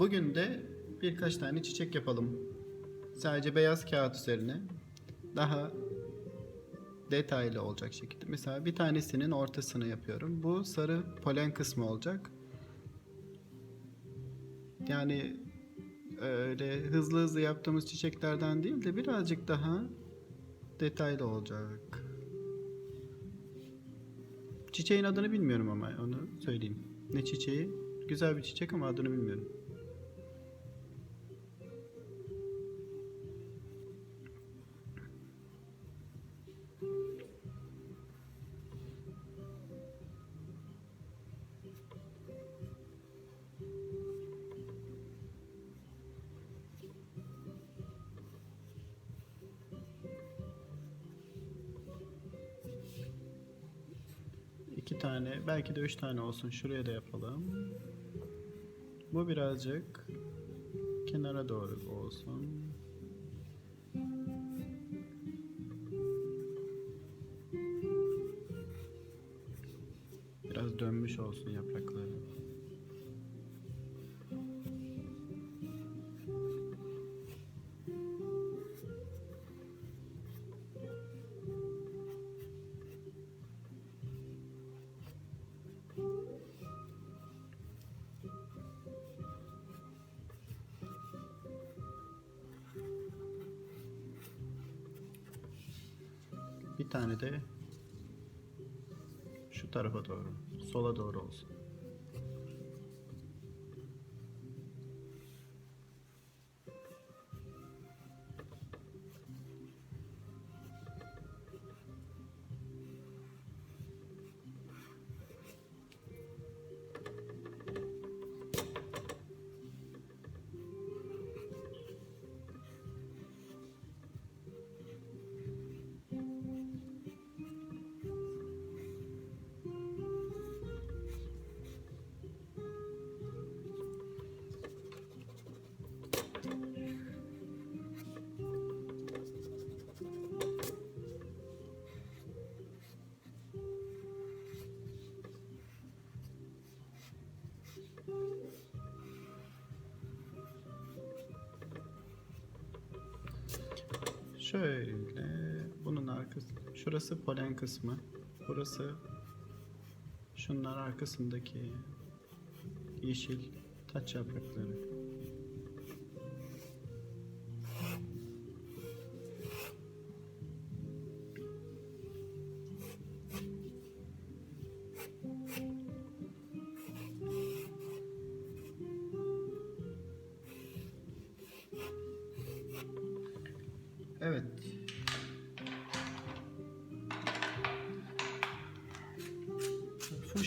Bugün de birkaç tane çiçek yapalım. Sadece beyaz kağıt üzerine daha detaylı olacak şekilde. Mesela bir tanesinin ortasını yapıyorum. Bu sarı polen kısmı olacak. Yani öyle hızlı hızlı yaptığımız çiçeklerden değil de birazcık daha detaylı olacak. Çiçeğin adını bilmiyorum ama onu söyleyeyim. Ne çiçeği? Güzel bir çiçek ama adını bilmiyorum. Tane, belki de üç tane olsun. Şuraya da yapalım. Bu birazcık kenara doğru olsun. Bir tane de şu tarafa doğru, sola doğru olsun. Şöyle bunun arkası şurası polen kısmı. Burası şunlar arkasındaki yeşil taç yaprakları.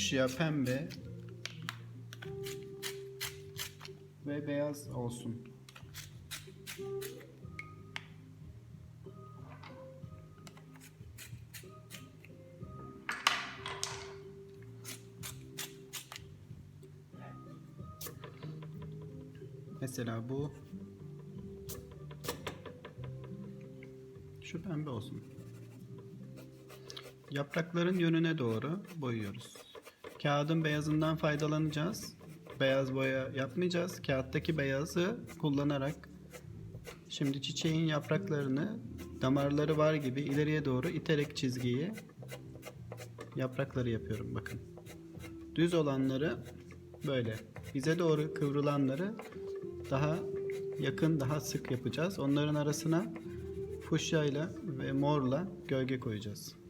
Fuşya, pembe ve beyaz olsun. Mesela bu Şu pembe olsun. Yaprakların yönüne doğru boyuyoruz. Kağıdın beyazından faydalanacağız. Beyaz boya yapmayacağız. Kağıttaki beyazı kullanarak şimdi çiçeğin yapraklarını damarları var gibi ileriye doğru iterek çizgiyi yaprakları yapıyorum bakın. Düz olanları böyle bize doğru kıvrılanları daha yakın daha sık yapacağız. Onların arasına fuşyayla ve morla gölge koyacağız.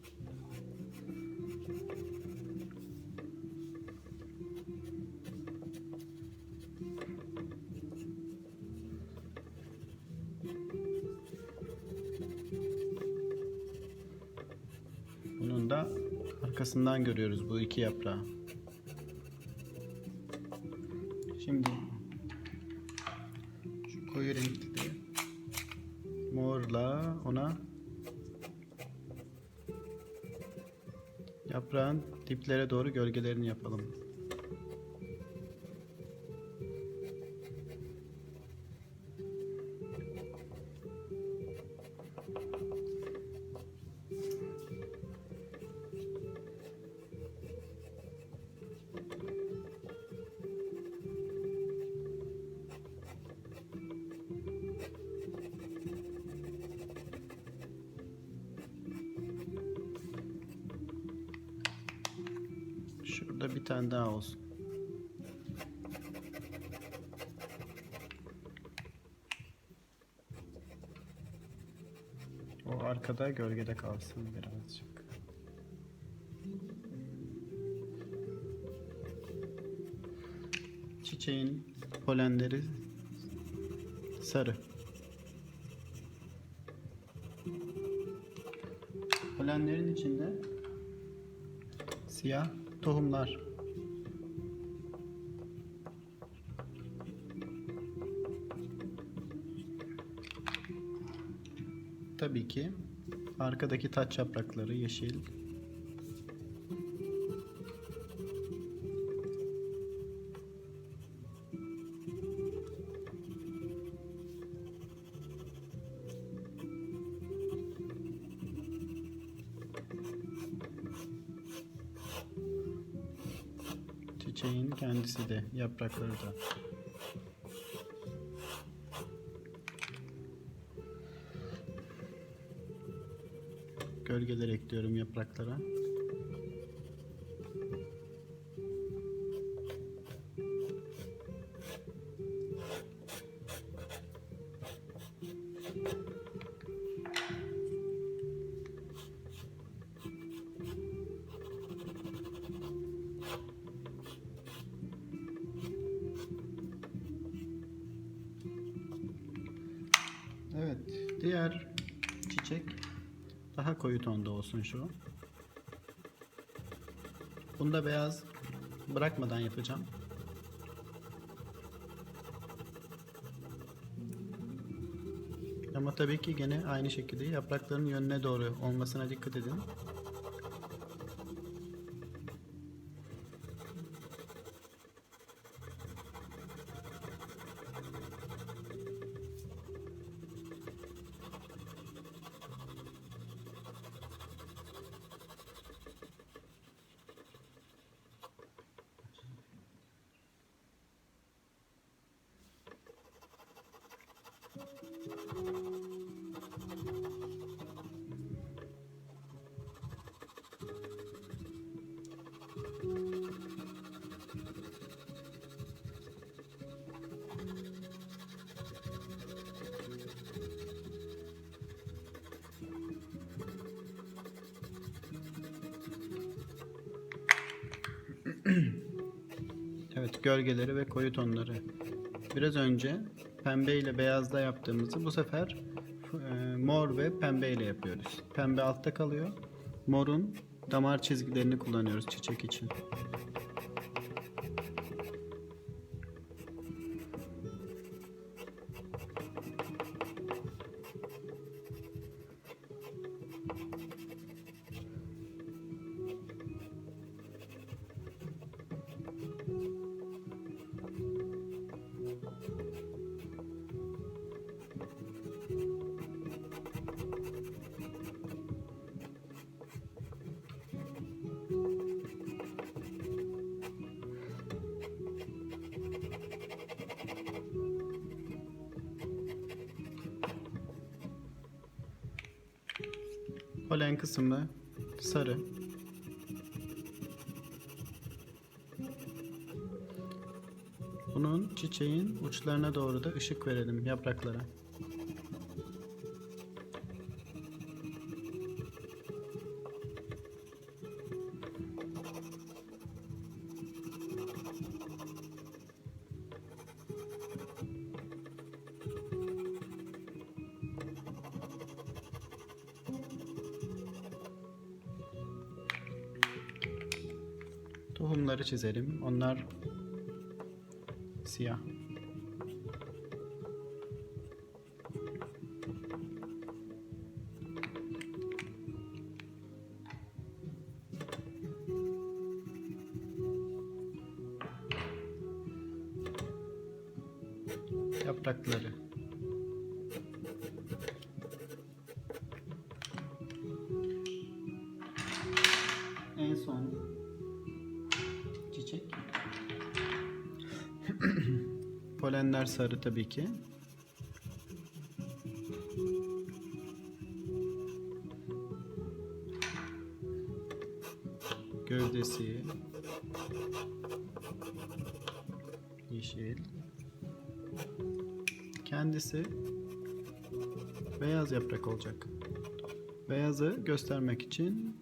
Arkasından görüyoruz bu iki yaprağı. Şimdi şu koyu renkli de morla ona yaprağın diplere doğru gölgelerini yapalım. Şurada bir tane daha olsun. O arkada gölgede kalsın birazcık. Çiçeğin polenleri sarı. Polenlerin içinde siyah tohumlar. Tabii ki arkadaki taç yaprakları yeşil. Kendisi de yaprakları da. Gölgeler ekliyorum yapraklara. Diğer çiçek daha koyu tonda olsun şu. Bunda beyaz bırakmadan yapacağım. Ama tabii ki gene aynı şekilde yaprakların yönüne doğru olmasına dikkat edin. Evet, gölgeleri ve koyu tonları. Biraz önce pembe ile beyazla yaptığımızı bu sefer e, mor ve pembe ile yapıyoruz. Pembe altta kalıyor. Morun damar çizgilerini kullanıyoruz çiçek için. Polen kısmı sarı. Bunun çiçeğin uçlarına doğru da ışık verelim yapraklara. Tohumları çizelim. Onlar siyah. Yaprakları. Polenler sarı tabii ki. Gövdesi. yeşil. Kendisi beyaz yaprak olacak. Beyazı göstermek için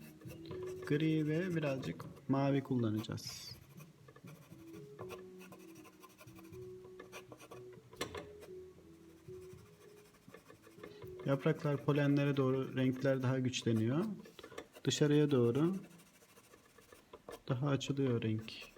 gri ve birazcık mavi kullanacağız. Yapraklar polenlere doğru renkler daha güçleniyor. Dışarıya doğru daha açılıyor renk.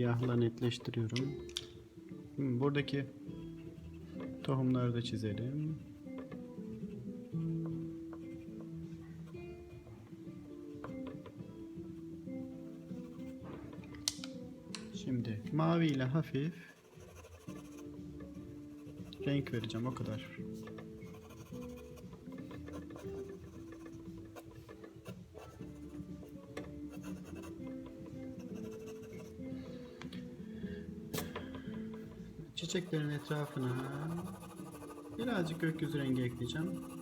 Siyahla netleştiriyorum. Hmm, Buradaki tohumları da çizelim. Şimdi mavi ile hafif renk vereceğim o kadar. Çiçeklerin etrafına birazcık gökyüzü rengi ekleyeceğim.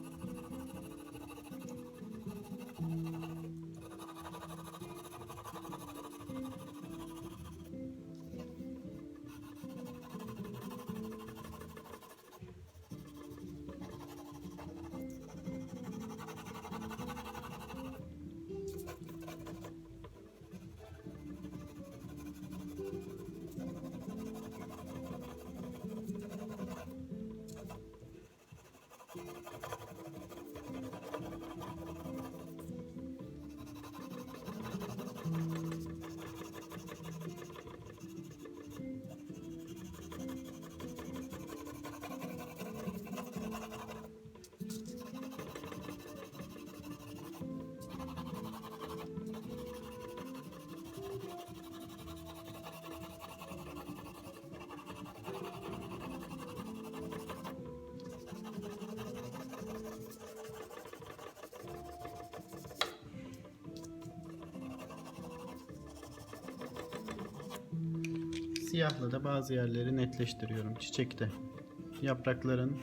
Siyahla da bazı yerleri netleştiriyorum çiçekte. Yaprakların